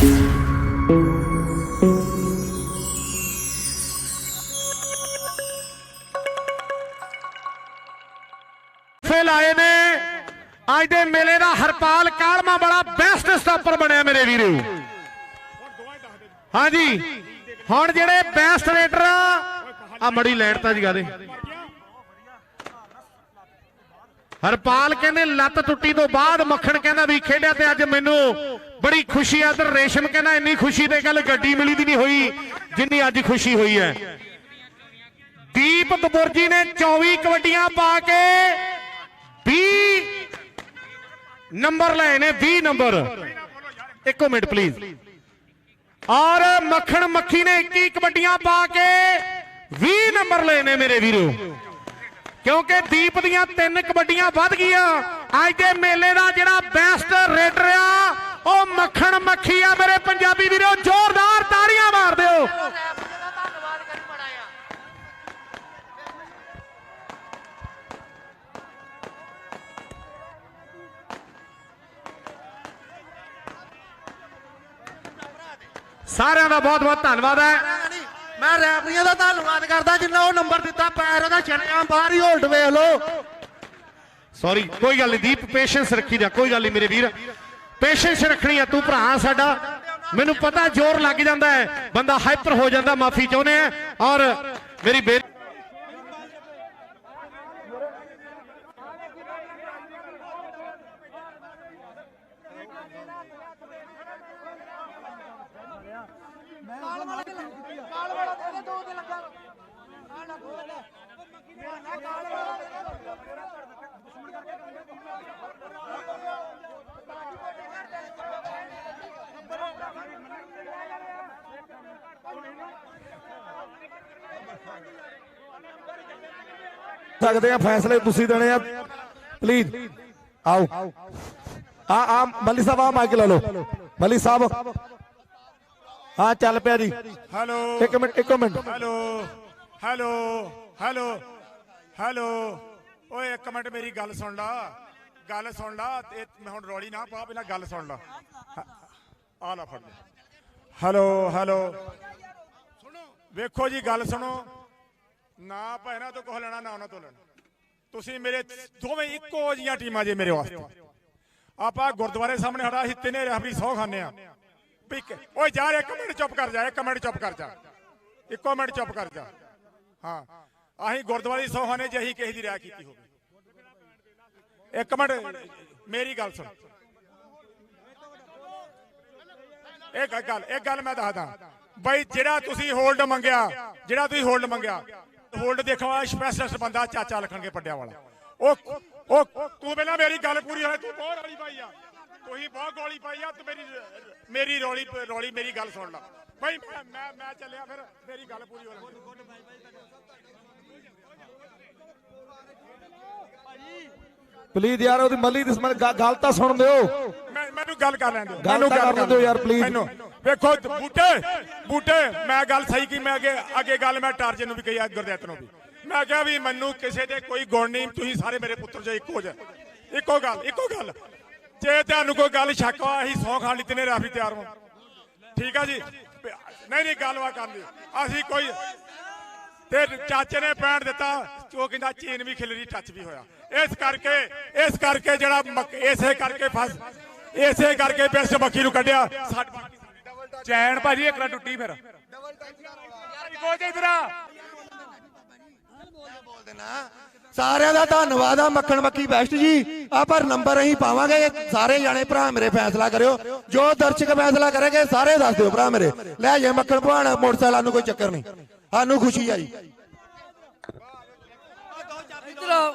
ਫੇ ਲਾਏ ਨੇ ਅੱਜ ਦੇ ਮੇਲੇ ਦਾ ਹਰਪਾਲ ਕਾਲਮਾ ਬੜਾ ਬੈਸਟ ਸਟਾਪਰ ਬਣਿਆ ਮੇਰੇ ਵੀਰੋ ਹਾਂਜੀ ਹੁਣ ਜਿਹੜੇ ਬੈਸਟ ਰੇਡਰ ਆ ਮੜੀ ਲੈਣ ਤਾਂ ਜਗਾ ਦੇ ਹਰਪਾਲ ਕਹਿੰਦੇ, ਲੱਤ ਟੁੱਟੀ ਤੋਂ ਬਾਅਦ ਮੱਖਣ ਕਹਿੰਦਾ ਵੀ ਖੇਡਿਆ ਤੇ ਅੱਜ ਮੈਨੂੰ ਬੜੀ ਖੁਸ਼ੀ ਆ। ਤੇ ਰੇਸ਼ਮ ਕਹਿੰਦਾ, ਇੰਨੀ ਖੁਸ਼ੀ ਤੇ ਗੱਲ ਗੱਡੀ ਮਿਲੀ ਦੀ ਨਹੀਂ ਹੋਈ, ਜਿੰਨੀ ਅੱਜ ਖੁਸ਼ੀ ਹੋਈ ਹੈ। ਦੀਪ ਦਬੁਰਜੀ ਨੇ 24 ਕਬੱਡੀਆਂ ਪਾ ਕੇ 20 ਨੰਬਰ ਲਏ ਨੇ 20 ਨੰਬਰ। ਇੱਕੋ ਮਿੰਟ ਪਲੀਜ਼ ਔਰ ਮੱਖਣ ਮੱਖੀ ਨੇ 21 ਕਬੱਡੀਆਂ ਪਾ ਕੇ 20 ਨੰਬਰ ਲਏ ਨੇ ਮੇਰੇ ਵੀਰੋ। ਕਿਉਂਕਿ ਦੀਪ ਦੀਆਂ ਤਿੰਨ ਕਬੱਡੀਆਂ ਵੱਧ ਗਈਆਂ। ਅੱਜ ਦੇ ਮੇਲੇ ਦਾ ਜਿਹੜਾ ਬੈਸਟ ਰੇਡਰ ਆ ਉਹ ਮੱਖਣ ਮੱਖੀ ਆ ਮੇਰੇ ਪੰਜਾਬੀ ਵੀਰੋ, ਜ਼ੋਰਦਾਰ ਤਾੜੀਆਂ ਮਾਰ ਦਿਓ। ਸਾਰਿਆਂ ਦਾ ਬਹੁਤ ਬਹੁਤ ਧੰਨਵਾਦ ਹੈ। ਮੈਂ ਰੈਫਰੀਆਂ ਦਾ ਧੰਨਵਾਦ ਕਰਦਾ ਜਿੰਨਾ ਉਹ ਨੰਬਰ ਦਿੱਤਾ, ਪੈਰ ਉਹਦਾ ਛੜਿਆ ਬਾਹਰ ਹੀ ਹੋਲਡ ਵੇਖ ਲਓ। ਸੌਰੀ ਕੋਈ ਗੱਲ ਨਹੀਂ ਦੀਪ ਪੇਸ਼ੈਂਸ ਰੱਖੀ ਦਾ ਕੋਈ ਗੱਲ ਨਹੀਂ ਮੇਰੇ ਵੀਰ। ਪੇਸ਼ੈਂਸ ਰੱਖਣੀ ਆ ਤੂੰ, ਭਰਾ ਸਾਡਾ। ਮੈਨੂੰ ਪਤਾ ਜ਼ੋਰ ਲੱਗ ਜਾਂਦਾ ਹੈ, ਬੰਦਾ ਹਾਈਪਰ ਹੋ ਜਾਂਦਾ, ਮਾਫੀ ਚਾਹੁੰਦੇ ਆ। ਔਰ ਮੇਰੀ ਸਕਦੇ ਆ ਫੈਸਲੇ ਤੁਸੀਂ ਦੇਣੇ ਆ। ਪਲੀਜ਼ ਆਓ। ਆ ਆ ਮੱਲੀ ਸਾਹਿਬ ਆ ਮਾਈਕ ਲੈ ਲਓ। ਮੱਲੀ ਸਾਹਿਬ। ਹਾਂ ਚੱਲ ਪਿਆ ਜੀ। ਹੈਲੋ ਇੱਕ ਮਿੰਟ ਇੱਕ minute. Hello hello hello hello. ਓਏ, ਇੱਕ ਮਿੰਟ, ਮੇਰੀ ਗੱਲ ਸੁਣ ਲਾ। ਗੱਲ ਸੁਣ ਲਾ ਇਹ ਮੈਂ ਹੁਣ ਰੌਲੀ ਨਾ ਪਾ, ਪਹਿਲਾਂ ਗੱਲ ਸੁਣ ਲਾ। ਆ ਲਾ ਫੜ ਲੈ। Hello hello. ਵੇਖੋ ਜੀ, ਗੱਲ ਸੁਣੋ। ਨਾ ਆਪਾਂ ਤੋਂ ਕੁਝ ਲੈਣਾ, ਨਾ ਉਹਨਾਂ ਤੋਂ ਲੈਣਾ। ਤੁਸੀਂ ਮੇਰੇ ਦੋਵੇਂ ਇੱਕੋ ਜੀਆਂ ਟੀਮਾਂ ਜੇ ਮੇਰੇ ਵਾਸਤੇ। ਆਪਾਂ ਗੁਰਦੁਆਰੇ ਸਾਹਮਣੇ ਖੜਾ, ਅਸੀਂ ਤਿੰਨੇ ਰੈਫਰੀ ਸੌ ਖਾਨੇ ਆ ਵੀ ਓਏ ਯਾਰ ਇੱਕ ਮਿੰਟ ਚੁੱਪ ਕਰ ਜਾ, ਇੱਕ ਮਿੰਟ ਚੁੱਪ ਕਰ ਜਾ। ਇੱਕੋ ਮਿੰਟ ਚੁੱਪ ਕਰ ਜਾ। ਹਾਂ। ਅਸੀਂ ਗੁਰਦੁਆਰੇ ਸੋਹਾਂ ਨੇ ਖਾਨੇ ਕਿਸੇ ਦੀ ਰਾਇ ਕੀਤੀ ਹੋਵੇ। ਇੱਕ ਮਿੰਟ, ਮੇਰੀ ਗੱਲ ਸੁਣ। ਇਹ ਗੱਲ ਇਹ ਗੱਲ ਮੈਂ ਦੱਸਦਾ। ਬਈ ਜਿਹੜਾ ਤੁਸੀਂ ਹੋਲਡ ਮੰਗਿਆ, ਜਿਹੜਾ ਤੁਸੀਂ ਹੋਲਡ ਮੰਗਿਆ, ਹੋਲਡ ਦੇਖੋ ਸਪੈਸ਼ਲਿਸਟ ਬੰਦਾ ਚਾਚਾ ਲਖਣਗੇ ਪੱਡਿਆਂ ਵਾਲਾ। ਉਹ ਉਹ, ਤੂੰ ਪਹਿਲਾਂ ਮੇਰੀ ਗੱਲ ਪੂਰੀ ਹੋਏ, ਤੂੰ ਬਹੁਤ ਰੌਲੀ ਪਾਈ ਆ। ਤੁਸੀਂ ਬਹੁਤ ਗੋਲੀ ਪਾਈ ਆ, ਤੂੰ ਮੇਰੀ ਮੇਰੀ ਰੌਲੀ ਰੌਲੀ ਮੇਰੀ ਗੱਲ ਸੁਣ ਲੈ। ਬਈ ਮੈਂ ਮੈਂ ਚੱਲਿਆ ਫਿਰ, ਮੇਰੀ ਗੱਲ ਪੂਰੀ ਹੋ ਲੈਂਦੀ ਪਲੀਜ਼ ਯਾਰ ਉਹਦੀ ਮੱਲੀ ਦੀ ਸਮਝ ਗੱਲ ਤਾਂ ਸੁਣ ਦਿਓ। ਮੈਨੂੰ ਗੱਲ ਕਰ ਲੈਣ ਦਿਓ। ਮੈਨੂੰ ਗੱਲ ਕਰਨ ਦਿਓ ਯਾਰ, please। ਮੈਨੂੰ ਵੇਖੋ ਬੂਟੇ ਬੂਟੇ ਮੈਂ ਗੱਲ ਸਹੀ ਕੀ? ਮੈਂ ਅੱਗੇ ਅੱਗੇ ਗੱਲ ਮੈਂ ਟਾਰਜਨ ਨੂੰ ਵੀ ਕਹੀ ਆ ਗੁਰਦਿੱਤ ਨੂੰ ਵੀ। ਮੈਂ ਕਿਹਾ ਵੀ ਮੈਨੂੰ ਕਿਸੇ ਤੇ ਕੋਈ ਗੁਣ ਨਹੀਂ ਤੁਸੀਂ ਸਾਰੇ ਮੇਰੇ ਪੁੱਤਰ ਜੋ ਇੱਕੋ ਜਿਹਾ। ਇੱਕੋ ਗੱਲ ਇੱਕੋ ਗੱਲ। ਜੇ ਤੁਹਾਨੂੰ ਕੋਈ ਗੱਲ ਸ਼ੱਕ ਆ ਅਸੀਂ ਸੌ ਖਾਣ ਲਈ ਤਿੰਨੇ ਰਾਫੀ ਤਿਆਰ ਹਾਂ ਠੀਕ ਆ ਜੀ? ਨਹੀਂ ਨਹੀਂ ਗੱਲਬਾਤ ਕਰਨ। ਦੀ ਅਸੀਂ ਕੋਈ ਤੇ ਚਾਚੇ ਨੇ ਪੈਣ ਦਿੱਤਾ। ਉਹ ਕਹਿੰਦਾ ਚੇਨ ਵੀ ਖਿਲਰੀ ਟੱਚ ਵੀ ਹੋਇਆ। ਇਸ ਕਰਕੇ ਇਸ ਕਰਕੇ ਜਿਹੜਾ ਇਸੇ ਕਰਕੇ ਫਸ ਇਸੇ ਕਰਕੇ ਬੈਸਟ ਬੱਕੀ ਨੂੰ ਕੱਢਿਆ। ਚੈਨ ਭਾਜੀ ਇੱਕ ਨਾ ਟੁੱਟੀ ਫਿਰ। ਇਧਰਾ ਸਾਰਿਆਂ ਦਾ ਧੰਨਵਾਦ ਆ ਮੱਖਣ ਮੱਖੀ ਬੈਸਟ ਜੀ। ਆ ਪਰ ਨੰਬਰ ਅਸੀਂ ਪਾਵਾਂਗੇ। ਸਾਰੇ ਜਾਣੇ ਭਰਾ ਮੇਰੇ ਫੈਸਲਾ ਕਰਿਓ। ਜੋ ਦਰਸ਼ਕ ਫੈਸਲਾ ਕਰਨਗੇ ਸਾਰੇ ਦੱਸ ਦਿਓ ਭਰਾ ਮੇਰੇ। ਲੈ ਜੇ ਮੱਖਣ ਭਵਾਨ ਮੋਟਰਸਾਈਕਲ ਨੂੰ ਕੋਈ ਚੱਕਰ ਨਹੀਂ। ਸਾਨੂੰ ਖੁਸ਼ੀ ਆ ਜੀ। দাও